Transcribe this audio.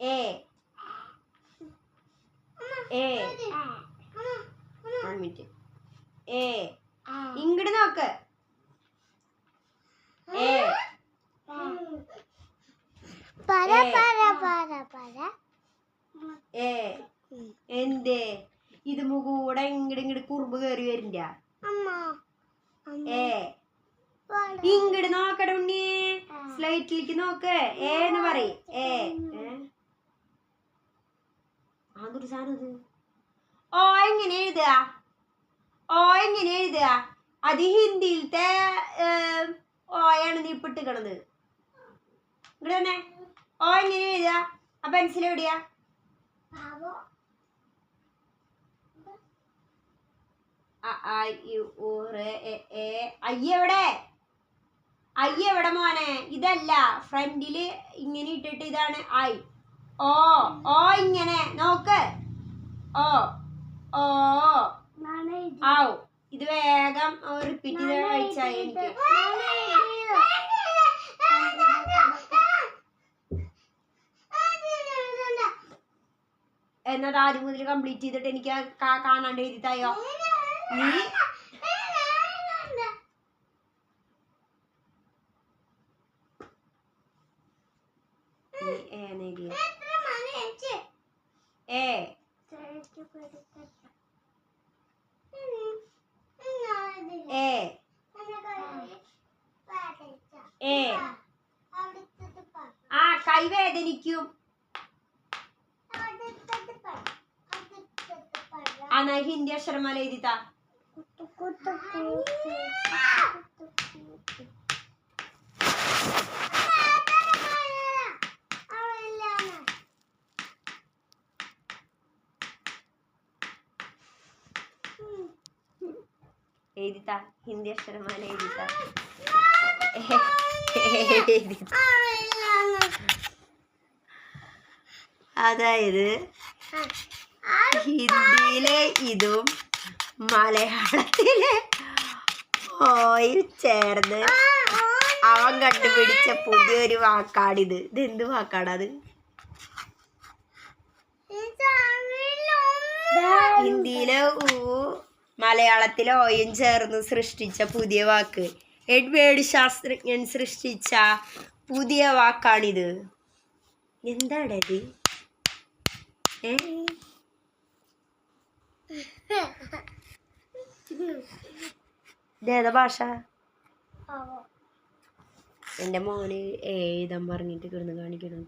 A എ one minute എ ഇങ്ങോട്ട് നോക്ക്. എ പറ ഏ. പറ പറ പറ എ എന്തേ? ഇത് മുകൂടെ ഇങ്ങട് ഇങ്ങട് കുറുമ്പ് കയറി വരില്ല. അമ്മ. ഏ പറ ഇങ്ങട് നോക്കട ഉണ്ണി സ്ലൈറ്റിലേക്ക് നോക്ക്. ഏ എന്ന് പറയ്. ഏ അതൊരു സാധനം ഇത് ഓ എങ്ങനെ എഴുതുക? ഓ എങ്ങനെ എഴുതുക? അത് ഹിന്ദിയിലത്തെ ഓയാണ് നീ ഇപ്പിട്ടിക്കണത് ഇവിടെ തന്നെ ഓ എങ്ങനെ എഴുതുക? ആ പെൻസിൽ എവിടെയാ? ബാബു അ, ആ, ഇ, ഉ, റ്, എ, ഏ. അയ്യ എവിടെ? അയ്യ എവിടെ മോനെ? ഇതല്ല ഫ്രണ്ടിൽ ഇങ്ങനെ ഇട്ടിട്ട് ഇതാണ് ഐ. ഓ ഓ ഇങ്ങനെ. നോക്ക്. ഓ ഓ. ആവു ഇത് വേഗം റിപ്പീറ്റ് ചെയ്ത് കഴിച്ചാൽ എനിക്ക്. എന്നത് ആദ്യം മുതൽ കംപ്ലീറ്റ് ചെയ്തിട്ട് എനിക്ക് കാണാണ്ട് എഴുതിത്തായോ? നീ? നീ ഏ എന്നെഴുതിയ ഏ ഏ. ആ കൈ വേദനിക്കും. ഹിന്ദി അക്ഷരമാല എഴുതിത്താ എഴുതിത്താ. ഹിന്ദി അക്ഷരമാല എഴുതിത്താ. അതായത് ഹിന്ദിയിലെ ഇതും മലയാളത്തിലെ ഓയിൽ ചേർന്ന് അവൻ കണ്ടുപിടിച്ച പുതിയൊരു വാക്കാണിത്. ഇത് എന്ത് വാക്കാണത്? ഹിന്ദിയിലെ ഊ മലയാളത്തിലെ ഓയും ചേർന്ന് സൃഷ്ടിച്ച പുതിയ വാക്ക്. എഡ്വേർഡ് ശാസ്ത്രജ്ഞൻ സൃഷ്ടിച്ച പുതിയ വാക്കാണിത്. എന്താണത്? ഏ? ഇതേതാ ഭാഷ? എന്റെ മോന് എഴുതാൻ പറഞ്ഞിട്ട് കിടന്ന് കാണിക്കണം